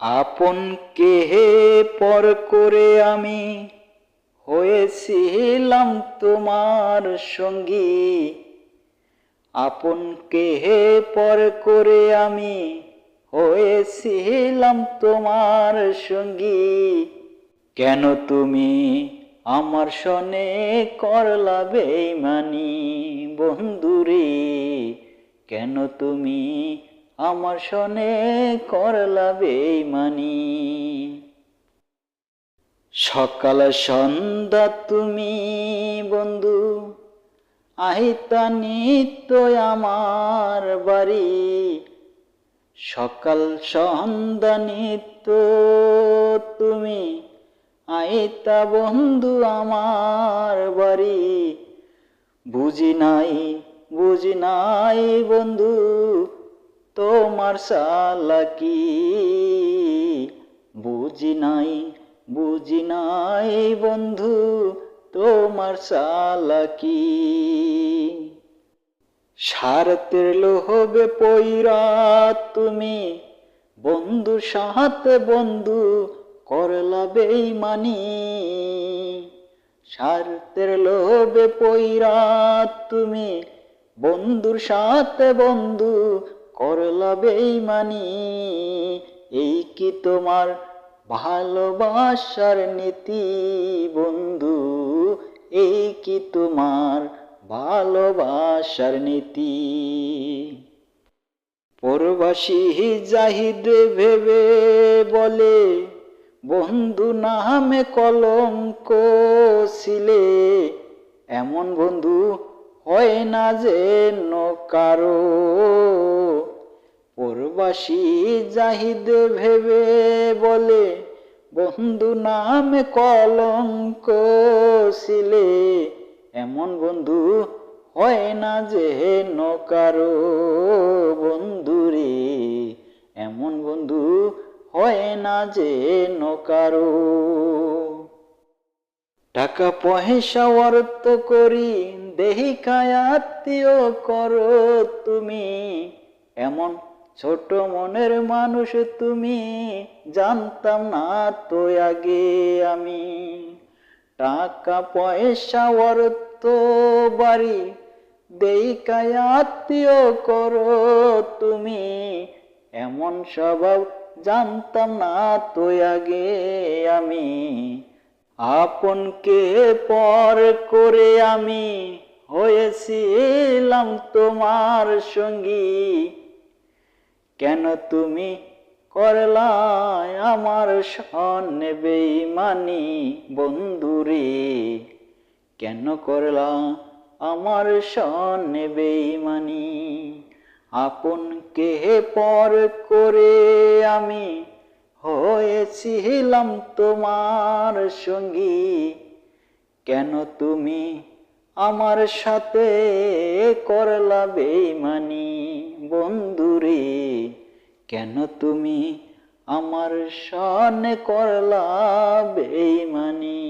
আপন কেহে পর করে আমি হয়েছিলাম তোমার সঙ্গী। আপন কেহে পর করে আমি হয়েছিলাম তোমার সঙ্গী। কেন তুমি আমার সনে করলা বেইমানি বন্ধুরে? কেন তুমি আমার সনে করলা বেইমানি। সকাল সন্ধ্যা তুমি বন্ধু, আহিতা নিত্য আমার বাড়ি। সকাল সন্ধ্যা নিত্য তুমি আইতা বন্ধু আমার বাড়ি। বুঝি নাই বুঝি নাই বন্ধু তোমার সালাকি বুঝি নাই বুঝি নাই বন্ধু, তোমার সালাকি স্বার্থের লোহবে পইরা তুমি, বন্ধু সাহাতে বন্ধু, করলা বেইমানি। স্বার্থের লোভে পইরা তুমি, বন্ধুর সাথে বন্ধু করলা বেইমানি, এই কি তোমার ভালোবাসার নীতি, বন্ধু? এই কি তোমার ভালোবাসার নীতি? পরবাসী জাহিদ ভেবে বলে, বন্ধু নামে কলঙ্ক ছিলে। এমন বন্ধু হয় না যে কারও। পরবাসী জাহিদ ভেবে বলে, বন্ধু নামে কলঙ্ক ছিলে এমন বন্ধু হয় না যে কারও বন্ধুরে এমন বন্ধু হয় না যে কারও। টাকা পয়সা অর্থ করি দেহি আত্মীয় করো তুমি, এমন ছোট মনের মানুষ তুমি, জানতাম না তো আগে আমি। টাকা, পয়সা, অর্থ, বাড়ি, দেইকায় আত্মীয় করো তুমি। এমন স্বভাব জানতাম না তো আগে আমি। আপনকে পর করে আমি হয়েছিলাম তোমার সঙ্গী। কেন তুমি করলায় আমার সন্নে বেইমানি? বন্ধুরে কেন করলা আমার সন্নে বেইমানি? আপন কে পর করে আমি হয়েছিলাম তোমার সঙ্গী? কেন তুমি আমার সাথে করলা বেইমানি? বন্ধুরে কেন তুমি আমার সনে করলা বেইমানি?